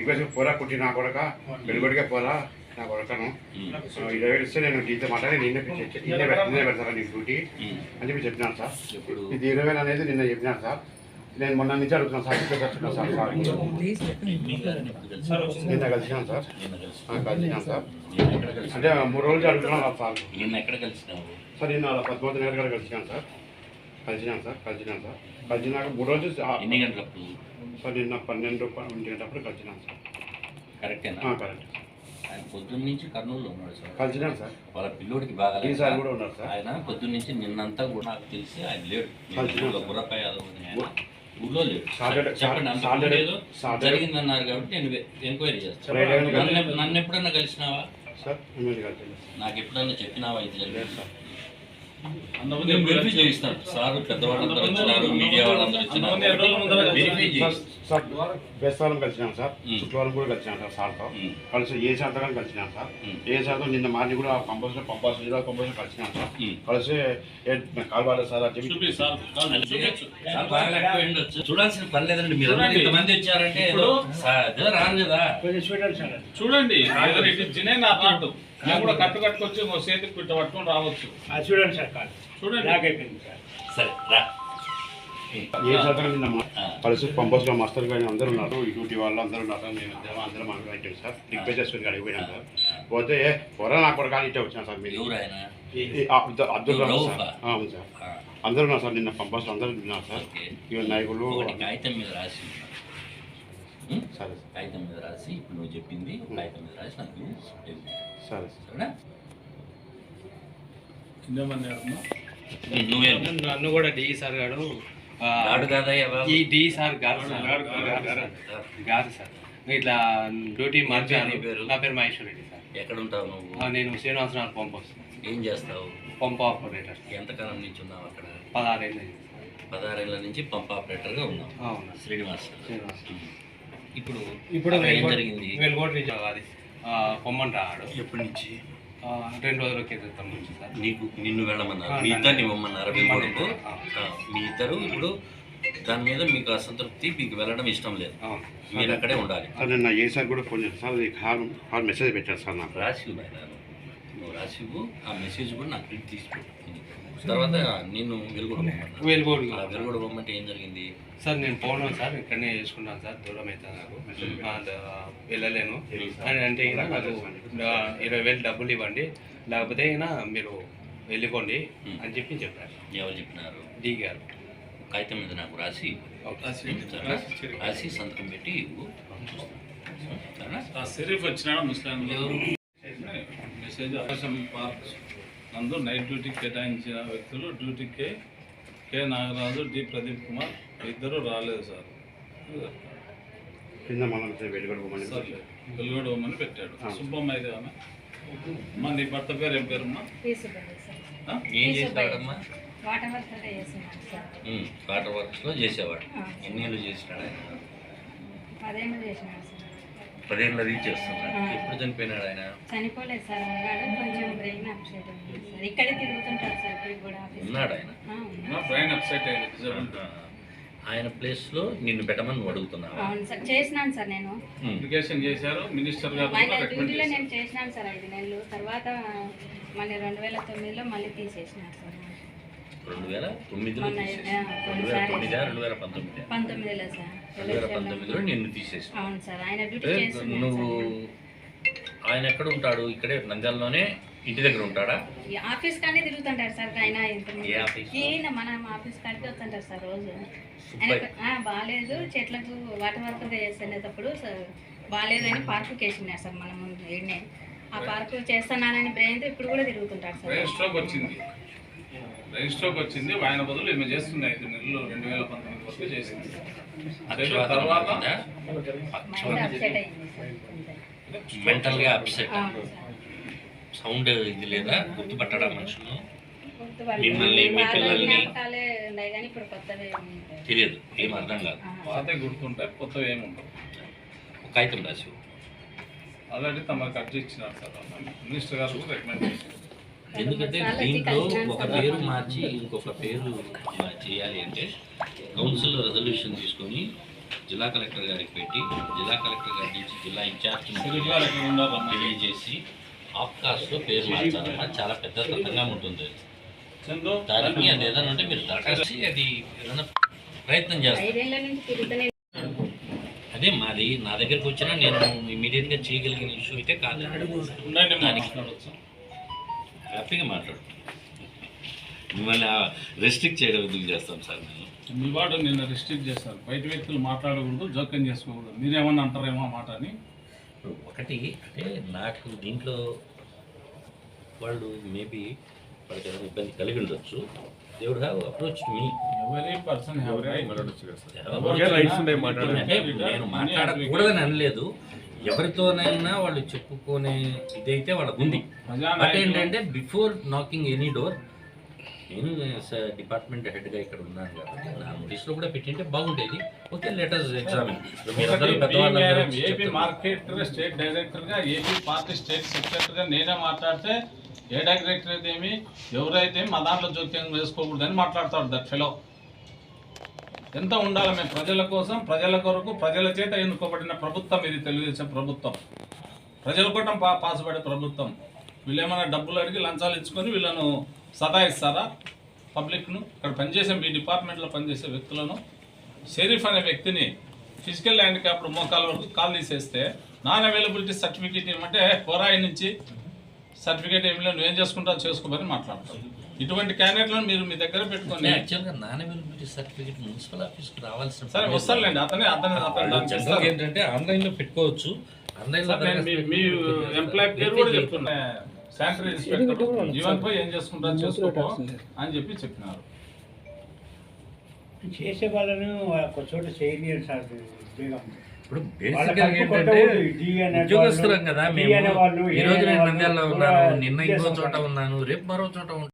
ఇక్కడ పోరా కుట్టి నా కొడక వెలుగుడిగా పోరా నా కొడకను. ఇరవై వేలు ఇస్తే నేను దీంతో మాట్లాడి నిన్నే నిన్నే పెడతా నిన్నే పెడతారా నీకు డ్యూటీ. అని చెప్పి చెప్పినాను సార్. ఇది ఇరవై వేలు అనేది నిన్న చెప్పినాను సార్. నేను మొన్న నుంచి అడుగుతున్నాను సార్ ఇక్కడ వచ్చున్నాను సార్ సార్. నిన్న కలిసినాను సార్. నిన్న కలిసినాను సార్. నిన్న అంటే మూడు రోజులు అడుగుతున్నాను సార్. నిన్న ఎక్కడ కలిసినావు సార్. నేను అలా పద్మావతి నగర్ గారు కలిసినాను సార్. కలిసినాను సార్ కలిసినాను సార్. కలిసినాక మూడు రోజులు ఎన్ని నిన్న పన్నెండు ఒంటి గంటప్పుడు కలిసినాను సార్. కరెక్టేనా? కరెక్ట్. ఆయన పొద్దున్న నుంచి కర్నూలులో ఉన్నాడు సార్. కలిసినాను సార్. వాళ్ళ పిల్లోడికి బాగా ఈసారి సార్. కూడా ఉన్నారు సార్. ఆయన పొద్దున్న నుంచి నిన్నంతా కూడా నాకు తెలిసి ఆయన లేడు. కలిసినా. బుర్రపై యాదవ్ అని ఆయన ఊళ్ళో లేడు. చెప్పండి సాటర్డే- జరిగిందన్నారు కాబట్టి నేను ఎంక్వైరీ చేస్తాను. నన్ను ఎప్పుడన్నా కలిసినావా? సార్ నాకు ఎప్పుడన్నా చెప్పినావా ఇది జరిగింది? సార్. వెరిఫై చేయిస్తాను. సార్ పెద్దవాళ్ళందరూ వచ్చినారు మీడియా వాళ్ళందరూ వచ్చినారు. వెరిఫై సార్ చేయిస్తాను సార్ బేస్తవారం కలిసినాను సార్. మ్. శుక్రవారం కూడా కలిసినాను సార్ సార్తో. మ్. కలిసి ఏ శాతం కలిసినాను సార్? మ్. ఏ శాతం నిన్న మార్నింగ్ కూడా కంపల్సరీ పంపాల్సి జిల్లా కంపల్సరీ కలిసినాను సార్. కలిసి సార్ అని చెప్పి. చూడాల్సిన పని లేదండి. మీరు ఇంతమంది వచ్చారంటే ఏదో రాను కదా. చూడండి నా పాటు. నేను కూడా కట్టు కట్టుకొచ్చి ఇంకో చేతికి పిట్ట పట్టుకొని రావచ్చు. అది చూడండి సార్ కాదు చూడండి. బ్లాక్ అయిపోయింది సార్. సరే రా. ఏ శాతం నిన్న. కలిసి పంపస్లో మాస్టర్ గారు అందరూ ఉన్నారు డ్యూటీ వాళ్ళు అందరూ ఉన్నారు మేము అందరం అందరం మాట్లాడాం సార్. రిక్వెస్ట్ అడిగిపోయినాం సార్ పోతే పొర నా కానీ ఇట్టే వచ్చినా సార్ మీరు. అబ్దుల్ రహమాన్ రౌఫా? సార్. ఆ, అవును సార్. అందరూ ఉన్నారు సార్ నిన్న పంపస్ అందరూ ఉన్నారు సార్. ఇవి నాయకులు ఒకటి కాగితం మీద రాసి? సరే కాగితం మీద రాసి ఇప్పుడు నువ్వు చెప్పింది కాగితం మీద రాసి నాకు. సరే సరేనా? నువ్వే. నన్ను కూడా డి సార్ గారు కాదయ్యా ఈ డి సార్ గారు సార్. గారు సార్. ఇట్లా డ్యూటీ మార్చాను నీ పేరు? నా పేరు మహేశ్వర్ రెడ్డి సార్. ఎక్కడ ఉంటావు నువ్వు? ఆ, నేను శ్రీనివాసరావు పంప్ వస్తాను ఏం చేస్తావు? Pump operator. ఎంతకాలం నుంచి ఉన్నావు అక్కడ? పదహారేళ్ళు అయింది పదహారేళ్ళ నుంచి పంప్ ఆపరేటర్గా ఉన్నావు. శ్రీనివాస్. శ్రీనివాస్. ఇప్పుడు ఇప్పుడు జరిగింది? వెలుగోట నుంచి అది ఆ, పొమ్మంటాడు ఎప్పటి నుంచి? ఆ, రెండు రోజుల క్రితం నుంచి సార్. నీకు నిన్ను వెళ్ళమన్నారు. మీ ఇద్దరిని ఇవ్వమన్నారు మీ ఇద్దరు ఇప్పుడు దాని మీద మీకు అసంతృప్తి మీకు వెళ్ళడం ఇష్టం లేదు. మీరు అక్కడే ఉండాలి. సార్ నిన్న ఏ సార్ కూడా ఫోన్ చేశారు. సార్ కాల్ కాల్ మెసేజ్ పెట్టారు సార్ నాకు. రాసి నువ్వు. నువ్వు రాసి ఇవ్వు ఆ మెసేజ్ కూడా నాకు ప్రింట్ తీసిపెట్టు. తర్వాత నేను వెలుగుడు. వెలుగోడు. వెలుగుడు బొమ్మంటే ఏం జరిగింది? సార్ నేను పోను సార్ ఇక్కడనే చేసుకుంటాను సార్ దూరం అవుతుంది నాకు. వెళ్ళలేను. అని అంటే ఈయన నాకు ఇరవై వేలు డబ్బులు ఇవ్వండి. లేకపోతే ఈయన మీరు వెళ్ళిపోండి అని చెప్పి చెప్పారు. ఎవరు చెప్పినారు? డి గారు. కాగితం మీద నాకు రాసి? రాసి సంతకం పెట్టి షరీఫ్ ముస్లిం ఎవరు? మెసేజ్ పార్క్ నందు నైట్ డ్యూటీ కేటాయించిన వ్యక్తులు డ్యూటీకే కె నాగరాజు డి ప్రదీప్ కుమార్ ఇద్దరు రాలేదు సార్. కింద వెలుగడు అని పెట్టాడు. సుబ్బమ్మ అయితే ఆమె. అమ్మా నీ భర్త పేరు ఏం పేరమ్మా? ఏం చేస్తాడమ్మా వాటర్ వర్క్ కూడా చేస్తున్నాను సార్. ఉమ్, వాటర్ వర్క్స్లో చేసేవాడు. ఎన్ని ఏళ్ళు చేసినాడు ఆయన? పదేళ్ళది చేస్తున్నాడు ఆ. ఎప్పుడు చనిపోయినాడు ఆయన? చనిపోలేదు సార్ ఉన్నాడు. కొంచెం బ్రెయిన్ అప్సెట్ ఉంది సార్. ఇక్కడే తిరుగుతుంటారు సార్ ఇప్పుడు కూడా ఆఫీస్ ఉన్నాడు ఆయన? ఆ, ఉన్నాడు. బ్రెయిన్ అప్సెట్ అయింది. డిజబుల్ ఆ. ఆయన ప్లేస్లో నిన్ను పెట్టమని నువ్వు అడుగుతున్నావా? అవును సార్. చేసినాను సార్ నేను. ఉమ్. అప్లికేషన్ చేశారు. మినిస్టర్ గారు ఆయన డ్యూటీలో నేను చేసినాను సార్ ఐదు నెలలు. తర్వాత మళ్ళీ రెండు వేల తొమ్మిదిలో మళ్ళీ తీసేసినారు సార్. రెండు వేల తొమ్మిదిలో రెండు వేల. తొమ్మిదా రెండు వేల పంతొమ్మిది రెండు వేల పంతొమ్మిదిలో నిన్ను తీసేసి అవును సార్ ఆయన డ్యూటీ అంటే చేస్తున్నాను నువ్వు ఆయన ఎక్కడ ఉంటాడు? ఇక్కడే నంద్యాలలోనే ఇంటి దగ్గర ఉంటాడా? ఆఫీస్ కానీ తిరుగుతుంటారు సార్ ఆయన ఇంత ఏ ఆఫీస్? ఈయన మన ఆఫీస్ కాడికి వస్తుంటారు సార్ రోజు. సుబ్బయ్య. ఆయనకు ఆ, బాగాలేదు. చెట్లకు వాటర్ వర్క్ చేసేటప్పుడు సార్ బాగాలేదని పార్కు వేసినారు సార్ మనం ఈడనే ఆ పార్కు చేస్తున్నానని బ్రెయిన్తో ఇప్పుడు కూడా తిరుగుతుంటారు సార్. బ్రెయిన్ స్ట్రోక్ వచ్చింది ఆయన బదులు ఈమె చేస్తుంది ఐదు నెలలు రెండు వేల పంతొమ్మిది వరకు చేసింది. అదే తర్వాత మైండ్ అప్సెట్ సౌండ్ ఇది లేదా? గుర్తుపట్టడా మనుషులు. మిమ్మల్ని, మీ పిల్లల్ని? తెలియదు. ఏం అర్థం కాదు. పాత గుర్తుంటాయి కొత్తవి ఏమి ఉండవు. ఒక కాగితం రాసి. ఆల్రెడీ తమకు అర్జీ ఇచ్చినారు సార్. మినిస్టర్ గారు రికమెండ్ చేశారు. ఎందుకంటే దీంట్లో ఒక. పేరు మార్చి ఇంకొక పేరు చేయాలి అంటే కౌన్సిల్ రెజల్యూషన్ తీసుకొని జిల్లా కలెక్టర్ గారికి పెట్టి జిల్లా కలెక్టర్ గారి నుంచి జిల్లా ఇన్ఛార్జ్. తెలియజేసి ఆఫ్కాస్ట్లో పేరు మార్చాలమ్మా చాలా పెద్ద తతంగా ఉంటుంది. దానికి అది ఏదైనా ఉంటే మీరు దరఖాస్తు అది ఏదైనా ప్రయత్నం తిరుగుతూనే అదే మాది నా దగ్గరికి వచ్చినా నేను ఇమీడియట్గా చేయగలిగిన ఇష్యూ అయితే కాదు దానికి హ్యాపీగా మాట్లాడు మిమ్మల్ని రెస్ట్రిక్ట్ చేయడం ఎందుకు చేస్తాం సార్ నేను మీ వాడు నిన్న రిస్ట్రిక్ట్ చేశారు. బయట వ్యక్తులు మాట్లాడకూడదు జోక్యం చేసుకోకూడదు. మీరేమన్నా అంటారేమో మాట అని. ఒకటి అంటే నాకు దీంట్లో వాళ్ళు మేబీ వాళ్ళకి ఏదైనా ఇబ్బంది కలిగి ఉండొచ్చు. దేవుడు have approach me every person నేను మాట్లాడకూడదని అనలేదు. ఎవరితోనైనా వాళ్ళు చెప్పుకునే ఇదైతే వాళ్ళకు ఉంది. బట్ ఏంటంటే బిఫోర్ నాకింగ్ ఎనీ డోర్ నేను డిపార్ట్మెంట్ హెడ్గా ఇక్కడ ఉన్నాను కాబట్టి నా నోటీస్లో కూడా పెట్టింటే బాగుండేది. Okay letters examine AP. Market state డైరెక్టర్గా ఏపీ పార్టీ స్టేట్ సెక్రటరీ గా నేనే మాట్లాడితే ఏ డైరెక్టర్ అయితే ఏమి ఎవరైతే మా దాంట్లో జోక్యం వేసుకోకూడదని మాట్లాడతాడు దట్ ఫెలో ఎంత ఉండాలి మేము ప్రజల కోసం ప్రజల కొరకు ప్రజల చేత ఎన్నుకోబడిన ప్రభుత్వం ఇది తెలుగుదేశం ప్రభుత్వం. ప్రజల కోసం పా పాసుపడే ప్రభుత్వం. వీళ్ళు ఏమైనా డబ్బులు అడిగి లంచాలు ఇచ్చుకొని వీళ్ళను సదాయిస్తారా పబ్లిక్ను ఇక్కడ పనిచేసే మీ డిపార్ట్మెంట్లో పనిచేసే వ్యక్తులను. షరీఫ్ అనే వ్యక్తిని ఫిజికల్ హ్యాండిక్యాప్డ్ మోకాల వరకు కాల్ తీసేస్తే నాన్ అవైలబిలిటీ సర్టిఫికేట్ ఏమంటే కోరాయి నుంచి సర్టిఫికేట్ ఏమి లేదు నువ్వేం చేసుకుంటావు చేసుకోమని మాట్లాడతాను ఇటువంటి క్యాండిడేట్లను మీరు మీ దగ్గర పెట్టుకొని యాక్చువల్గా నాన్ అవైలబిలిటీ సర్టిఫికేట్ మున్సిపల్ ఆఫీస్కి రావాల్సిన సరే వస్తారులేండి అతనే అతనే అతను. ఏంటంటే ఆన్లైన్లో పెట్టుకోవచ్చు. ఆన్లైన్లో మీ- ఎంప్లాయ్ పేరు కూడా చెప్తున్నా. శానిటరీ ఇన్స్పెక్టర్ జీవన్ పోయి ఏం చేసుకుంటారు చేసుకోపో అని చెప్పి చెప్పినారు. చేసే వాళ్ళను ఒక చోట చేయలేరు సార్ ఇప్పుడు బేసిక్గా ఏంటంటే ఉద్యోగస్తులం కదా మేము. ఈ రోజు నేను నంద్యాలలో ఉన్నాను నిన్న ఇంకో. చోట ఉన్నాను రేపు మరో చోట ఉంటాను